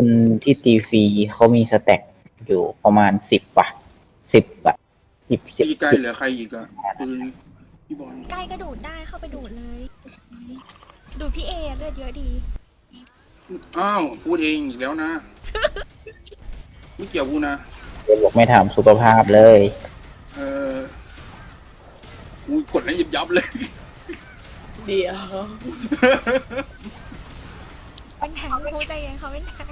คนที่ตีฟรีเขามีสแต็กอยู่ประมาณสิบว่ะสิบอะสิบสิบตีไกลเหลือใครอีกอะปืนพี่บอลใกล้ก็ดูดได้เข้าไปดูดเลย ดูดพี่เอเลือดเยอะดี อ้าวพูดเองอีกแล้วนะ ไม่เกี่ยวกูนะ เดี๋ยวบอกไม่ถามสุขภาพเลย เออกูกดให้ยิบยับเลย เดี๋ยว เป็นแทงพูดใจเย็นเขาเป็นแทง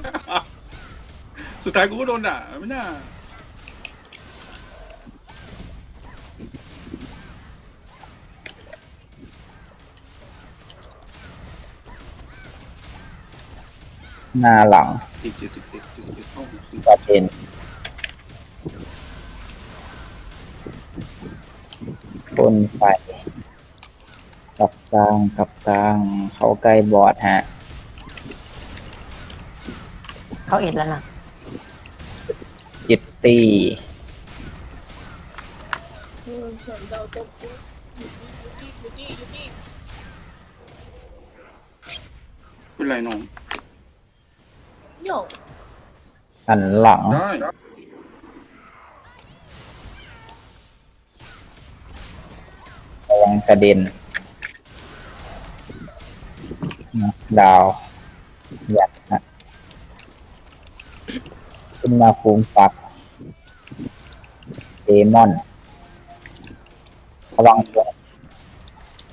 สุดท้ายกูก็โดนด่าไม่น่าหน้าหลังติดเจ็ดสิบเอ็ดเจ็ดสิบเอ็ดเข้าหกสิบประเป็นบนไฟกับกลางกับกลาง เขาใกล้บอดฮะ เขาเอ็ดแล้วนะจิตตีเป็นไรน้องโยกหันหลังได้ระวังกระเด็นนะดาวหยัดนะ ขึ้นมาฟูมฟักเดมอน ระวังตัว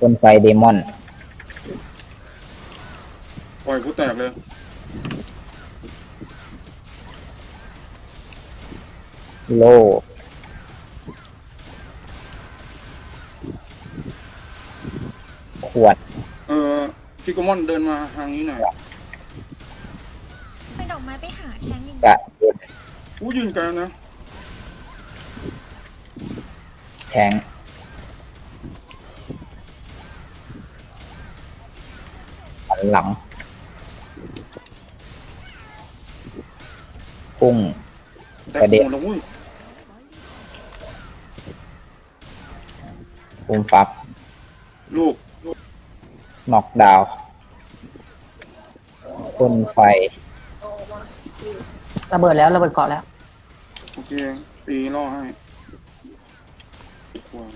ต้นไฟเดมอน ปล่อยกูแตกเลย โล ขวด เออพี่กมอนเดินมาทางนี้หน่อย ไปดอกไม้ไปหาแทงอย่างกระเด็น กูยืนไกลนะแทงหันหลัง พุ่ง แต่กระเด็นหมดแล้วเว้ยพุ่งฟับลูกน็อกดาวน์พ่นไฟระเบิดแล้วระเบิดเกาะแล้ว โอเคตีล่อให้วาง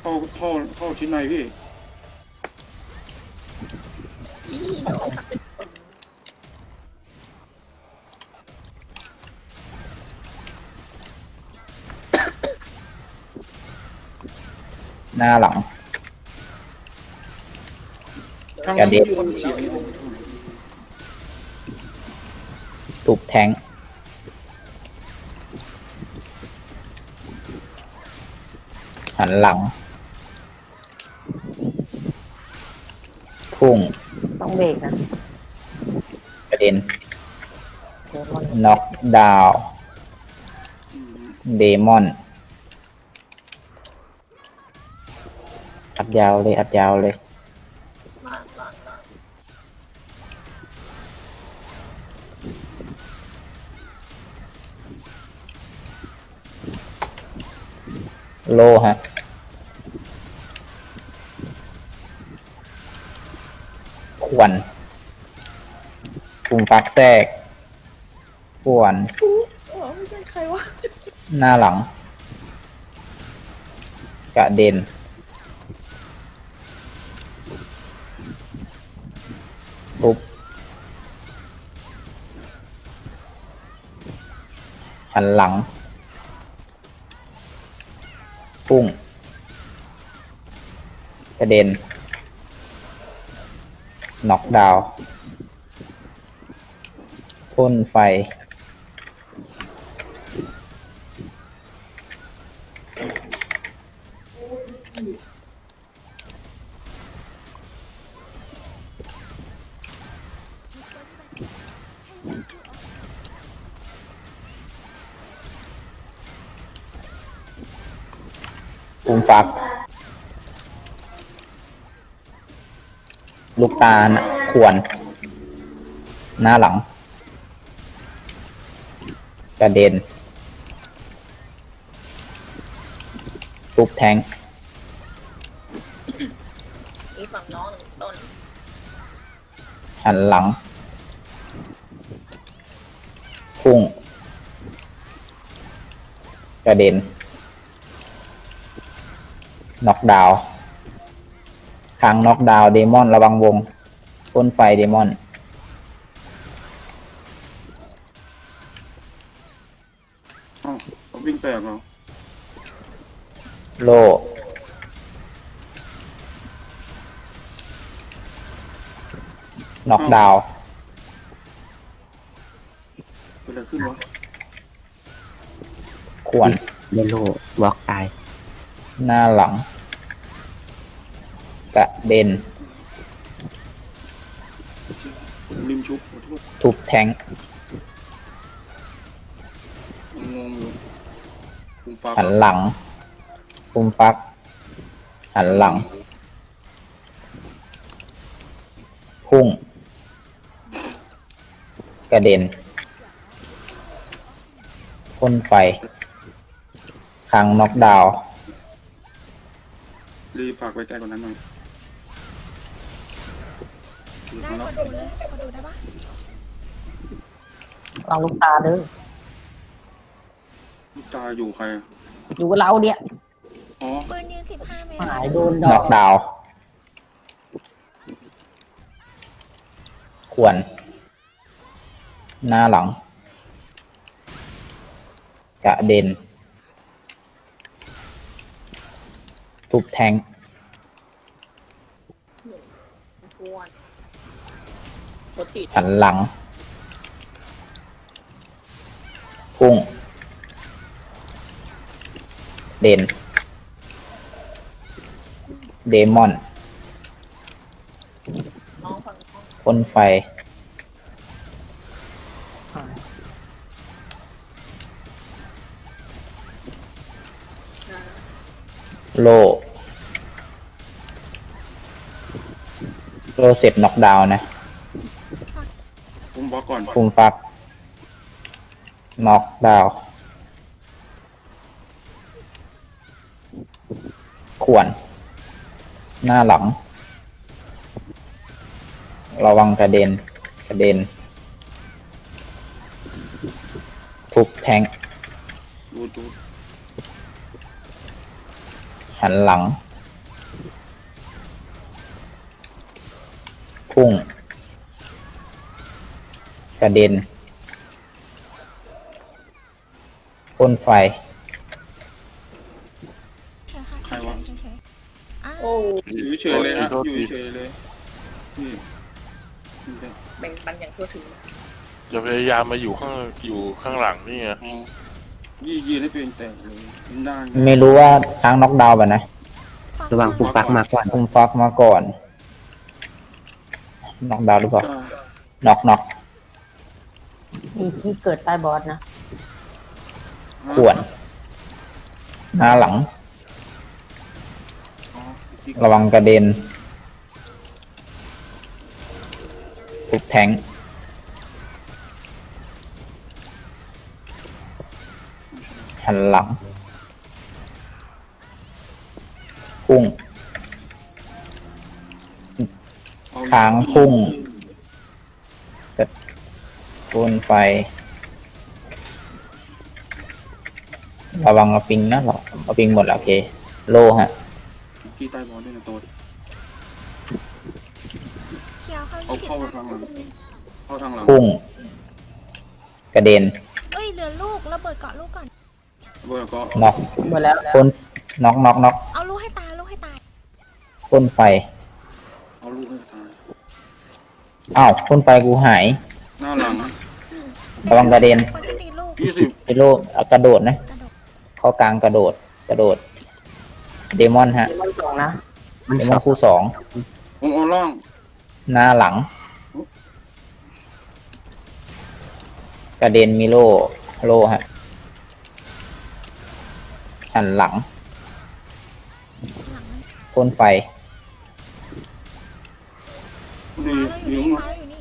เข้าเข้าเข้าชิ้นในพี่ หน้าหลังทางกระนั้นเด็นยืนเฉียงอยู่ตุบแทงหั นหลัง พุ่งต้องเบรกนะกระเด็นเดี๋ยวมันน็อกดาวน์อืมเดมอนอัดยาวเลยอัดยาวเลยโลฮะ ปักแทรกควรไม่ใช่ใครวะหน้าหลัง กระเด็นทุบหันหลังพุ่งกระเด็น น็อกดาวน์ พ่นไฟปุมฟัก ลูกตาลควรหน้าหลัง กระเด็นทุบแทงนี่ฝั่งน้องหนึ่งต้นหันหลัง พุ่ง กระเด็นน็อกดาวน์คางน็อกดาวน์เดมอนระวังวงพ่นไฟเดมอน อ้าวเขาวิ่งแตกเหรอโลน็อกดาวน์เกิดอะไรขึ้นวะขวนเยลโล่วอล์กตายหน้าหลัง กระเด็น ริมชุบขอโทษทุบแทงง ฟุ้งฟ้าหันหลังฟุมฟัก หันหลัง พุ่ง กระเด็นพ่นไฟคังน็อกดาวน์รีฝากไว้ใกล้กว่านั้นหน่อยหลุดได้มาแล้วกดดูเลยกดดูได้ปะลองลูกตาเด้อ ลูกตาอยู่ใครอะอยู่กับเราเนี่ยอ๋อ ปืนยืนสิบห้าเมตรหายโดนดน็ออกกดาวน์ขวนหน้าหลัง กระเด็น ทุบแทงหันหลัง พุ่ง เด่นเดมอนพ่นไฟ โล โลเสร็จน็อกดาวน์นะผมบอกก่อนคุมฟักน็อกดาวน์ ขวน หน้าหลัง ระวังกระเด็น กระเด็น ทุบแทงดูดูหันหลัง พุ่ง กระเด็นพ่นไฟ เฉยๆเลยนะอยู่เฉยๆเลยนี่นี่จะแบ่งปันอย่างทั่วถึงจะพยายามมาอยู่ข้างอยู่ข้างหลังนี่ไงอ๋อยี่ยีให้ตัวเองแตกเลยได้ไงไม่รู้ว่าค้างน็อกดาวน์ป่ะนะระวังฟุกฟักมาก่อนคุมฟักมาก่อนน็อกดาวน์หรือเปล่าอ่าน็อกน็อกมีที่เกิดใต้บอสนะ ขวนหน้าหลังอ๋อที่ ระวังกระเด็นทุบแทงหันหลัง พุ่งเอค้างพุ่งกระพ่นไฟ ระวังเอาปิงนะหรอเอาปิงหมดแล้วโอเค โลฮะ ที่ใต้บอลด้วยนะโตัวเคียวเข้าเอายี่สิบเข้าห้าทางหลังเข้าทางหลังพุ่ง กระเด็นเอ้ยเหลือลูกระเบิดเกาะลูกก่อน เบอร์ก็น็อกหมดแล้วพ่นน็อกน็อกน็อกเอาลูกให้ตายลูกให้ตายพ่นไฟ เอาลูกให้ตายอ้าวพ่นไฟกูหาย หน้าหลังระวังกระเด็น คนที่ตีลูกยี่สิบไอโลเอากระโดดนะ กระโดดเข้ากลางกระโดด กระโดด เดมอนฮะ มันสองนะมันเดสมออนงคู่สองผมเอาล่างหน้าหลัง กระเด็นมีโลโลฮะหันหลังหลังมันพ่นไฟ ดีฟ้าเราอยู่ดีนี่มากฟ้าเราอยู่นี่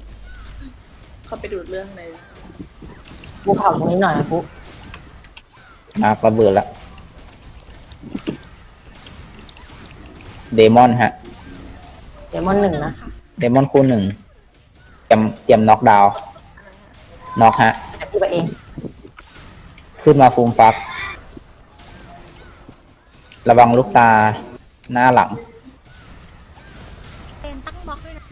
เข้าไปดูดเรื่องในกูเผาตรงนี้หน่อยนะกูมาระเบิดละ เดมอนฮะ เดมอนหนึ่งนะค่ะเดมอนคู่หนึ่งเตรียมเตรียมน็อกดาวน์น็อกฮะเดที่ไปเอง ขึ้นมาฟูมฟัก ระวังลูกตาหน้าหลังเป็นตั้งบล็อกด้วยนะ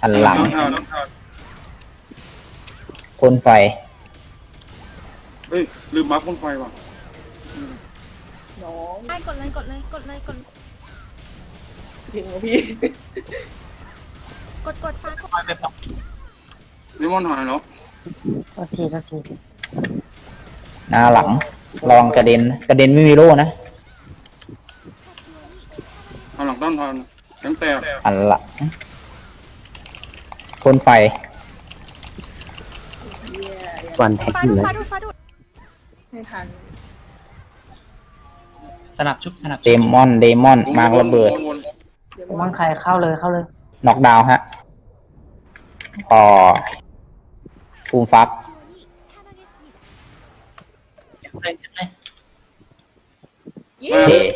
หันหลัง น้ำทานน้ำทานพ่นไฟ เฮ้ยลืมมาร์คพ่นไฟว่ะ น้อง ได้กดเลยกดเลยกดเลยกดทิ้งวะพี่ กดกดฟ้ากดเลมอนหายแล้วโทษทีโทษทีหน้าหลังลองกระเด็น กระเด็นไม่มีโล่นะหันหลังต้านทานแข็งแตกหันหลังพ่นไฟเยี่ยวันแท็กฟ้าอยู่ดูเลยฟ้าดูฟ้าดูไม่ทัน สลับชุบสลับเดมอนเดมอนมางระเบิด วนวนเดี๋ยวมังใครเข้าเลยเข้าเลย น็อกดาวน์ฮะพอฟูมฟักเลยเลยเยี่เอ้เดย